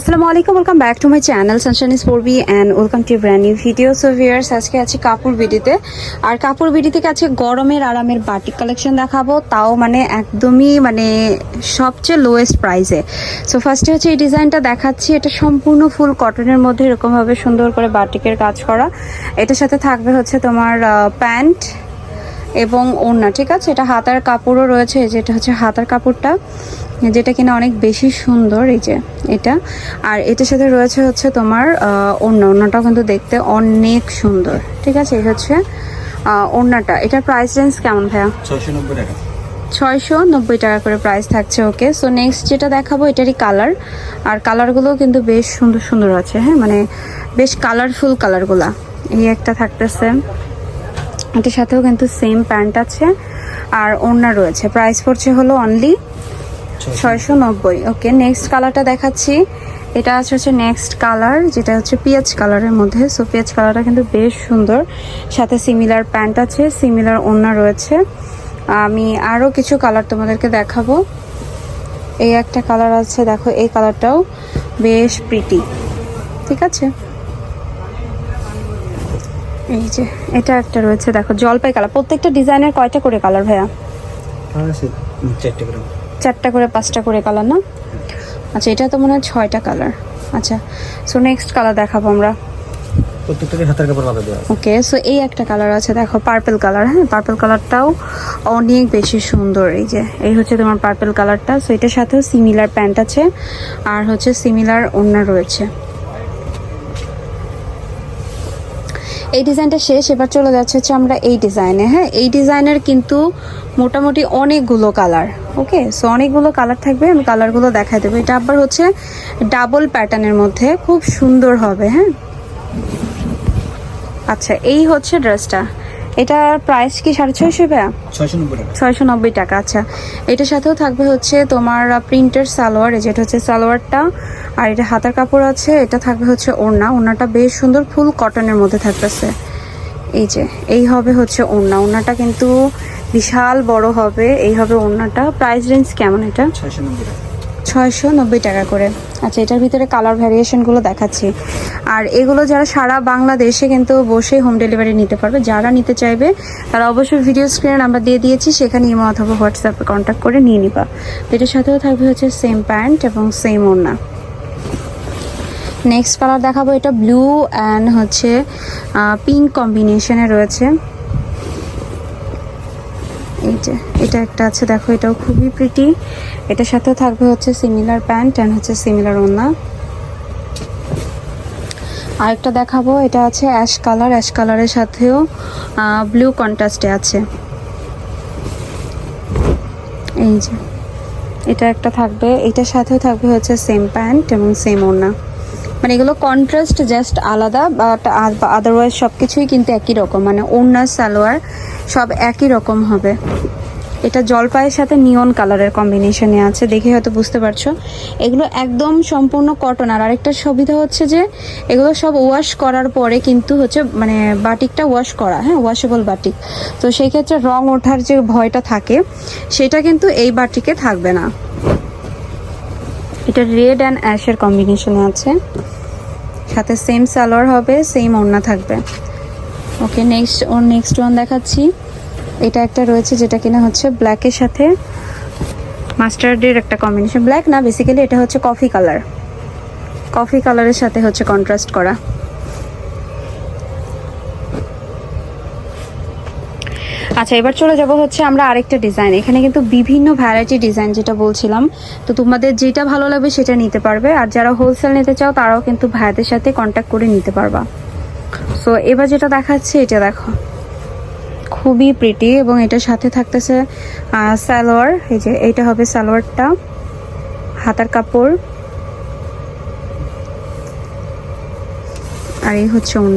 আসসালামু আলাইকুম welcome back to my channel সানশান ইস পড়বি and welcome to brand new video so viewers আজকে আছি কাপড় বিডিতে। আর কাপড় বিডি থেকে আছে গরমের আরামের বাটিক কালেকশন দেখাবো। তাও মানে একদমই মানে সবচেয়ে লোয়েস্ট প্রাইসে সো ফার্স্টে হচ্ছে এই ডিজাইনটা দেখাচ্ছি। এটা সম্পূর্ণ ফুল কটনের মধ্যে এরকমভাবে সুন্দর করে বাটিকের কাজ করা। এটার সাথে থাকবে হচ্ছে তোমার প্যান্ট এবং ওড়না ঠিক আছে? এটা হাতার কাপড়ও রয়েছে যেটা হচ্ছে হাতার কাপড়টা যেটা কিনা অনেক বেশি সুন্দর এই যে এটা। আর এটার সাথে রয়েছে হচ্ছে তোমার ওড়না ওড়নাটাও কিন্তু দেখতে অনেক সুন্দর ঠিক আছে? এই হচ্ছে ওড়নাটা। এটার প্রাইস রেঞ্জ কেমন ভাইয়া? ছয়শো নব্বই টাকা। ছয়শো নব্বই টাকা করে প্রাইস থাকছে ওকে সো নেক্সট যেটা দেখাবো এটারই কালার আর কালারগুলোও কিন্তু বেশ সুন্দর সুন্দর আছে হ্যাঁ? মানে বেশ কালারফুল কালারগুলা এই একটা থাকতেছে। এটার সাথেও কিন্তু সেম প্যান্ট আছে আর ওড়না রয়েছে। প্রাইস পড়ছে হলো অনলি ছয়শো। নব্বই। ওকে নেক্সট কালারটা দেখাচ্ছি। এটা আছে হচ্ছে নেক্সট কালার যেটা হচ্ছে পিঁয়াজ কালারের মধ্যে। সো পিঁয়াজ কালারটা কিন্তু বেশ সুন্দর। সাথে সিমিলার প্যান্ট আছে সিমিলার ওড়না রয়েছে। আমি আরও কিছু কালার তোমাদেরকে দেখাবো। এই একটা কালার আছে দেখো এই কালারটাও বেশ প্রিটি ঠিক আছে? এই যে এটা একটা রয়েছে দেখো জলপাই কালার প্রত্যেকটা ডিজাইনের কয়টা করে কালার ভাইয়া? চারটে করে। চারটা করে পাঁচটা করে কালার না? আচ্ছা এটা তো মনে হয় ছয়টা কালার আচ্ছা সো নেক্সট কালার দেখাবো আমরা। প্রত্যেকটাকে হাতের কাপড় আলাদা দেওয়া ওকে সো এই একটা কালার আছে দেখো পার্পল কালার হ্যাঁ? পার্পল কালারটাও অনেক বেশি সুন্দর এই যে। এই হচ্ছে তোমার পার্পল কালারটা সো এটার সাথেও সিমিলার প্যান্ট আছে আর হচ্ছে সিমিলার ওড়না রয়েছে। এই ডিজাইনটা শেষ, এবার চলে যাচ্ছে হচ্ছে আমরা এই ডিজাইনে। হ্যাঁ এই ডিজাইনের কিন্তু মোটামুটি অনেকগুলো কালার, ওকে? সো অনেকগুলো কালার থাকবে, আমি কালারগুলো দেখাই দেবো। এটা আবার হচ্ছে ডাবল প্যাটার্নের মধ্যে, খুব সুন্দর হবে হ্যাঁ? আচ্ছা এই হচ্ছে ড্রেসটা। এটার প্রাইস কি? সাড়ে ছয়শো ভাইয়া? ছয়শো নব্বই টাকা। ছয়শো নব্বই টাকা আচ্ছা। এটার সাথেও থাকবে হচ্ছে তোমার প্রিন্টের সালোয়ার যেটা হচ্ছে সালোয়ারটা আর এটা হাতার কাপড় আছে এটা থাকবে হচ্ছে ওড়না। ওড়নাটা বেশ সুন্দর ফুল কটনের মধ্যে থাকতেছে। এই যে এই হবে হচ্ছে ওড়না। ওড়নাটা কিন্তু বিশাল বড় হবে। এই হবে ওড়নাটা। প্রাইস রেঞ্জ কেমন এটা? ছয়শো নব্বই টাকা। ছয়শো নব্বই টাকা করে। আচ্ছা এটার ভিতরে কালার ভ্যারিয়েশনগুলো দেখাচ্ছি। আর এগুলো যারা সারা বাংলাদেশে কিন্তু বসে হোম ডেলিভারি নিতে পারবে, যারা নিতে চাইবে, তারা অবশ্যই ভিডিও স্ক্রিনে নাম্বার দিয়ে দিয়েছি, সেখানে ইমো অথবা হোয়াটসঅ্যাপে কন্ট্যাক্ট করে নিয়ে নিবা। এটার সাথেও থাকবে হচ্ছে সেম প্যান্ট এবং সেম ওড়না। নেক্সট কালার দেখাবো, এটা ব্লু অ্যান্ড হচ্ছে পিঙ্ক কম্বিনেশনে রয়েছে। যে এটা একটা আছে, দেখো, এটাও খুবই প্রিটি এটার সাথেও থাকবে হচ্ছে সিমিলার প্যান্ট অ্যান্ড হচ্ছে সিমিলার ওড়না। আরেকটা দেখাবো, এটা আছে অ্যাশ কালার অ্যাশ কালারের সাথেও ব্লু কন্ট্রাস্টে আছে। এই যে, এটা একটা থাকবে, এটার সাথেও থাকবে হচ্ছে সেম প্যান্ট এবং সেম ওড়না। মানে এগুলো কন্ট্রাস্ট জাস্ট আলাদা বাট আদারওয়াইজ সব কিছুই কিন্তু একই রকম। মানে ওড়না, সালোয়ার সব একই রকম হবে। এটা জলপাইয়ের সাথে নিয়ন কালারের কম্বিনেশনে আছে, দেখে হয়তো বুঝতে পারছ। এগুলো একদম সম্পূর্ণ কটন আর আরেকটা সুবিধা হচ্ছে যে, এগুলো সব ওয়াশ করার পরে কিন্তু হচ্ছে মানে বাটিকটা ওয়াশ করা হ্যাঁ ওয়াশেবল বাটিক। তো সেই ক্ষেত্রে রং ওঠার যে ভয়টা থাকে, সেটা কিন্তু এই বাটিকে থাকবে না। এটা রেড অ্যান্ড অ্যাশের কম্বিনেশনে আছে। সাথে সেম সালোয়ার হবে, সেম ওড়না থাকবে। Okay, next, or next one দেখাচ্ছি। এটা একটা রয়েছে যেটা কিনা হচ্ছে ব্ল্যাকের সাথে মাস্টার্ডের একটা কম্বিনেশন। ব্ল্যাক না, বেসিক্যালি এটা হচ্ছে কফি কালার। কফি কালারের সাথে হচ্ছে কন্ট্রাস্ট করা। আচ্ছা এবার চলে যাব হচ্ছে আমরা আরেকটা ডিজাইন এখানে কিন্তু বিভিন্ন ভ্যারাইটি ডিজাইন যেটা বলছিলাম। তো তোমাদের যেটা ভালো লাগবে সেটা নিতে পারবে। আর যারা হোলসেল নিতে চাও, তারাও কিন্তু ভাইদের সাথে কন্ট্যাক্ট করে নিতে পারবা। সো এবার যেটা দেখাচ্ছে, এটা দেখো। খুবই প্রিটি এবং এটার সাথে থাকতেছে সালোয়ার। এই যে, এইটা হবে সালোয়ারটা। হাতার কাপড়। আর এই হচ্ছে এই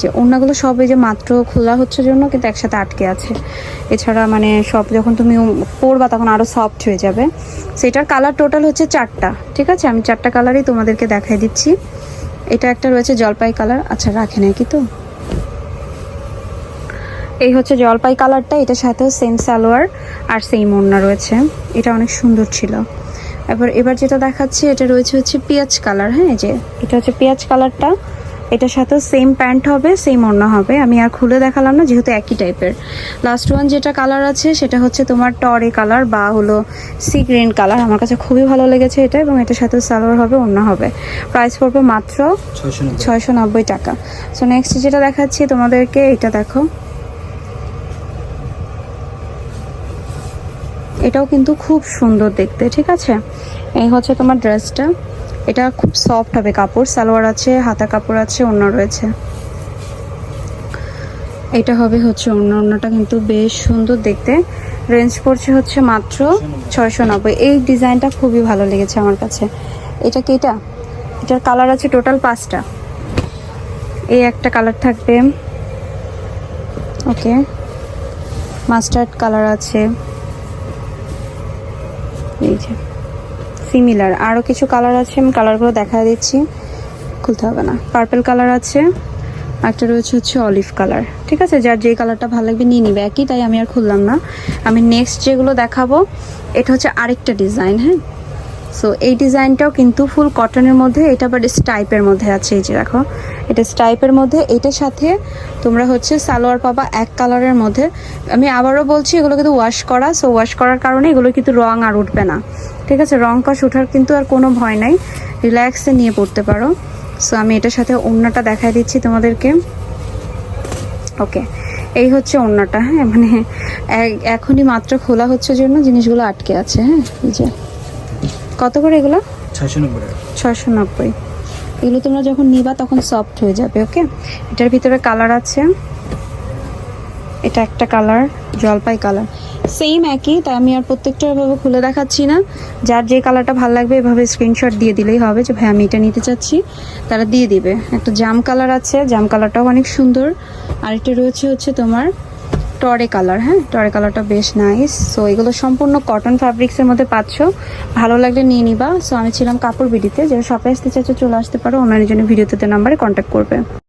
যে ওড়নাগুলো সব এই যে মাত্র খোলা হচ্ছে জন্য কিন্তু একসাথে আটকে আছে। এছাড়া মানে সব যখন তুমি পরবা তখন আরও সফট হয়ে যাবে। সেটার কালার টোটাল হচ্ছে চারটা, ঠিক আছে? আমি চারটা কালারই তোমাদেরকে দেখাই দিচ্ছি। এটা একটা রয়েছে জলপাই কালার আচ্ছা রাখে নাকি তো? এই হচ্ছে জলপাই কালারটা এটার সাথেও সেম সালোয়ার আর সেম ওড়না রয়েছে। এটা অনেক সুন্দর ছিল। এবার এবার যেটা দেখাচ্ছি, এটা রয়েছে হচ্ছে পেঁয়াজ কালার হ্যাঁ যে, এটা হচ্ছে পেঁয়াজ কালারটা এটার সাথেও সেম প্যান্ট হবে সেম ওড়না হবে। আমি আর খুলে দেখালাম না যেহেতু একই টাইপের লাস্ট ওয়ান যেটা কালার আছে সেটা হচ্ছে তোমার টরে কালার বা হলো সি গ্রিন কালার আমার কাছে খুবই ভালো লেগেছে এটা এবং এটার সাথে সালোয়ার হবে অন্য হবে। প্রাইস পড়বে মাত্র ছয়শো নব্বই। টাকা। সো নেক্সট যেটা দেখাচ্ছি তোমাদেরকে এটা দেখো। এটাও কিন্তু খুব সুন্দর দেখতে ঠিক আছে? এই হচ্ছে তোমার ড্রেসটা এটা খুব সফট হবে কাপড়। সালোয়ার আছে, হাতা কাপড় আছে অন্য রয়েছে। এটা হবে হচ্ছে অন্য অন্যটা কিন্তু বেশ সুন্দর দেখতে। রেঞ্জ পড়ছে হচ্ছে মাত্র ছয়শো নব্বই। এই ডিজাইনটা খুবই ভালো লেগেছে আমার কাছে। এটা কি এটা? এটার কালার আছে টোটাল পাঁচটা। এই একটা কালার থাকবে। ওকে মাস্টার্ড কালার আছে। এই যে। সিমিলার আরও কিছু কালার আছে, আমি কালারগুলো দেখা দিচ্ছি। খুলতে হবে না। পার্পেল কালার আছে, একটা রয়েছে হচ্ছে অলিভ কালার ঠিক আছে, যার যে কালারটা ভালো লাগবে নিয়ে নিবে। একই তাই আমি আর খুললাম না। আমি নেক্সট যেগুলো দেখাবো, এটা হচ্ছে আরেকটা ডিজাইন হ্যাঁ? সো এই ডিজাইনটাও কিন্তু ফুল কটনের মধ্যে, এটা আবার স্টাইপের মধ্যে আছে, এই যে দেখো। এটা স্টাইপের মধ্যে, এটার সাথে তোমরা হচ্ছে সালোয়ার পাবা এক কালারের মধ্যে। আমি আবারও বলছি, এগুলো কিন্তু ওয়াশ করা সো ওয়াশ করার কারণে এগুলো কিন্তু রং আর উঠবে না। ঠিক আছে? রং কষ ওঠার কিন্তু আর কোনো ভয় নাই। রিল্যাক্সে নিয়ে পড়তে পারো। সো আমি এটার সাথে ওড়নাটা দেখাই দিচ্ছি তোমাদেরকে। ওকে এই হচ্ছে ওড়নাটা হ্যাঁ? মানে এখনই মাত্র খোলা হচ্ছে জন্য জিনিসগুলো আটকে আছে হ্যাঁ? যে। কত করে এগুলো? ছয়শো নব্বই ছয়শো নব্বই। এগুলো তোমরা যখন নিবা তখন সফট হয়ে যাবে ওকে এটার ভিতরে কালার আছে। এটা একটা কালার জলপাই কালার সেম একই তাই আমি আর প্রত্যেকটা এভাবে খুলে দেখাচ্ছি না। যার যে কালারটা ভালো লাগবে এভাবে স্ক্রিনশট দিয়ে দিলেই হবে যে ভাই আমি এটা নিতে চাচ্ছি। তারা দিয়ে দিবে। একটা জাম কালার আছে জাম কালারটাও অনেক সুন্দর। আর এটা রয়েছে হচ্ছে তোমার টরে কালার হ্যাঁ? টরে কালারটা বেশ নাইস সো এগুলো সম্পূর্ণ কটন ফ্যাব্রিক্সের মধ্যে পাচ্ছ। ভালো লাগলে নিয়ে নিবা। সো আমি ছিলাম কাপড় বিডিতে। যারা শপে আসতে চাইছো, চলে আসতে পারো। ওনার জন্য ভিডিওতে নাম্বারে কন্ট্যাক্ট করবে।